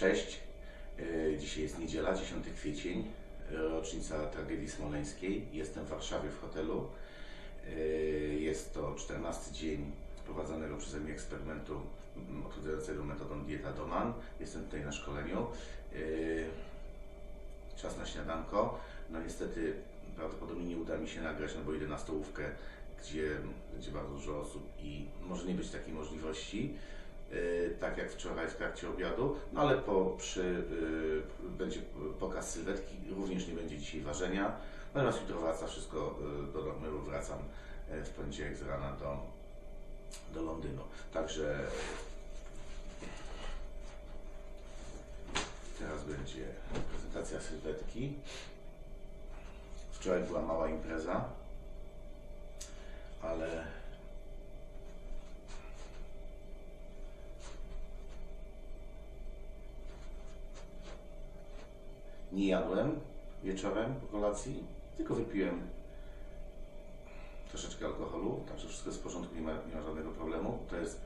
Cześć. E, Dzisiaj jest niedziela, 10 kwiecień, e, rocznica tragedii smoleńskiej. Jestem w Warszawie w hotelu. E, Jest to 14 dzień prowadzonego przeze mnie eksperymentu odchudzającego metodą dieta Doman. Jestem tutaj na szkoleniu. Czas na śniadanko. No niestety prawdopodobnie nie uda mi się nagrać, no bo idę na stołówkę, gdzie, gdzie bardzo dużo osób i może nie być takiej możliwości. Yy, tak jak wczoraj w trakcie obiadu, no ale po, przy, yy, będzie pokaz sylwetki, również nie będzie dzisiaj ważenia. Natomiast jutro wraca wszystko yy, do normy, wracam w poniedziałek z rana do, do Londynu. Także teraz będzie prezentacja sylwetki. Wczoraj była mała impreza, ale nie jadłem wieczorem po kolacji, tylko wypiłem troszeczkę alkoholu, także wszystko jest w porządku, nie ma, nie ma żadnego problemu, to jest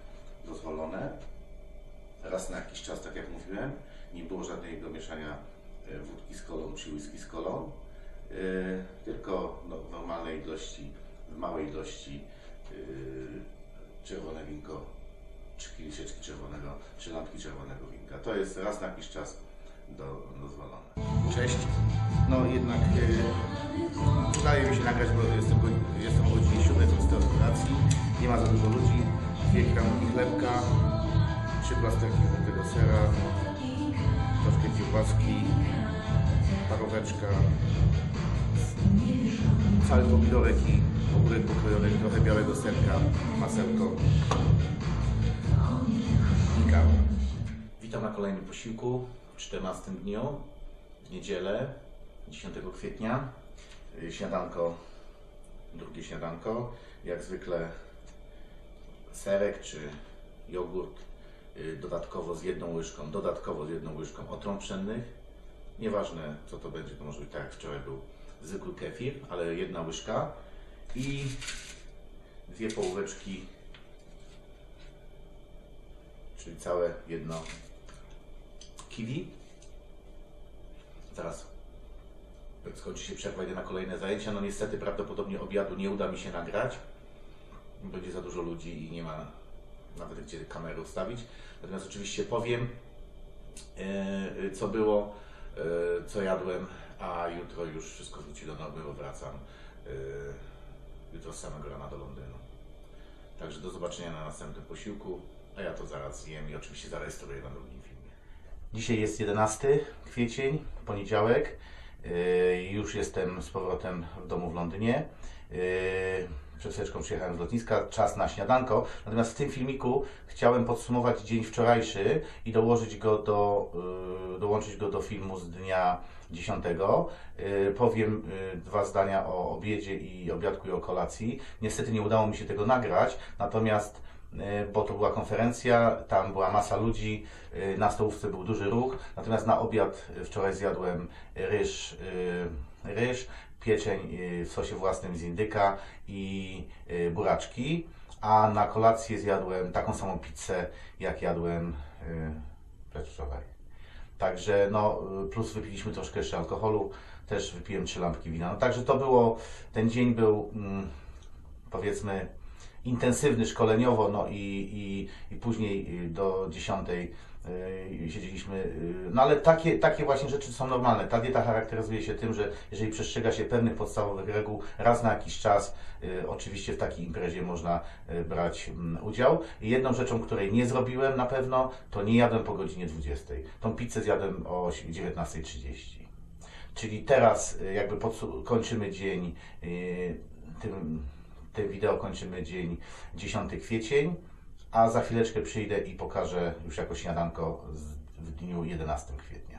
dozwolone. Raz na jakiś czas, tak jak mówiłem, nie było żadnego mieszania e, wódki z kolą czy whisky z kolą, e, tylko no, w normalnej ilości, w małej ilości e, czerwone winko, czy kieliszeczki czerwonego, czy lampki czerwonego winka. To jest raz na jakiś czas do, dozwolone. Cześć. No jednak e, udaje mi się nagrać, bo jestem, jestem o godzinie 7 w restauracji. Nie ma za dużo ludzi. Dwie kramki chlebka, trzy plasterki żółtego sera, troszkę kiełbaski, paróweczka, cały pomidorek i ogórek pokrojony, trochę białego serka, masełko i kawa. Witam na kolejnym posiłku w 14 dniu, w niedzielę 10 kwietnia. Y, Śniadanko, drugie śniadanko, jak zwykle serek czy jogurt, y, dodatkowo z jedną łyżką, dodatkowo z jedną łyżką otrąb pszennych. Nieważne co to będzie, to może być tak jak wczoraj był zwykły kefir, ale jedna łyżka i dwie połóweczki, czyli całe jedno kiwi. Zaraz skończy się przerwa, idę na kolejne zajęcia. No niestety prawdopodobnie obiadu nie uda mi się nagrać. Będzie za dużo ludzi i nie ma nawet gdzie kamery ustawić. Natomiast oczywiście powiem, e, co było, e, co jadłem, a jutro już wszystko wróci do normy, bo wracam e, jutro z samego rana do Londynu. Także do zobaczenia na następnym posiłku, a ja to zaraz zjem i oczywiście zarejestruję na drugim filmie. Dzisiaj jest 11 kwiecień, poniedziałek. Yy, Już jestem z powrotem w domu w Londynie. Yy, Przed chwileczką przyjechałem z lotniska, czas na śniadanko. Natomiast w tym filmiku chciałem podsumować dzień wczorajszy i dołożyć go do, yy, dołączyć go do filmu z dnia 10. Yy, Powiem dwa zdania o obiedzie i obiadku i o kolacji. Niestety nie udało mi się tego nagrać, natomiast y, bo to była konferencja, tam była masa ludzi, y, na stołówce był duży ruch, natomiast na obiad y, wczoraj zjadłem ryż, ryż pieczeń w sosie własnym z indyka i buraczki, a na kolację zjadłem taką samą pizzę, jak jadłem przedwczoraj. Także no, plus wypiliśmy troszkę jeszcze alkoholu, też wypiłem trzy lampki wina. No, także to było, ten dzień był mm, powiedzmy intensywny szkoleniowo, no i, i, i później y, do 10 y, siedzieliśmy, y, no ale takie, takie właśnie rzeczy są normalne. Ta dieta charakteryzuje się tym, że jeżeli przestrzega się pewnych podstawowych reguł, raz na jakiś czas, oczywiście w takiej imprezie można brać mm, udział. I jedną rzeczą, której nie zrobiłem na pewno, to nie jadłem po godzinie 20. Tą pizzę zjadłem o 19.30. Czyli teraz jakby kończymy dzień tym, tym wideo kończymy dzień 10 kwiecień, a za chwileczkę przyjdę i pokażę już jako śniadanko w dniu 11 kwietnia.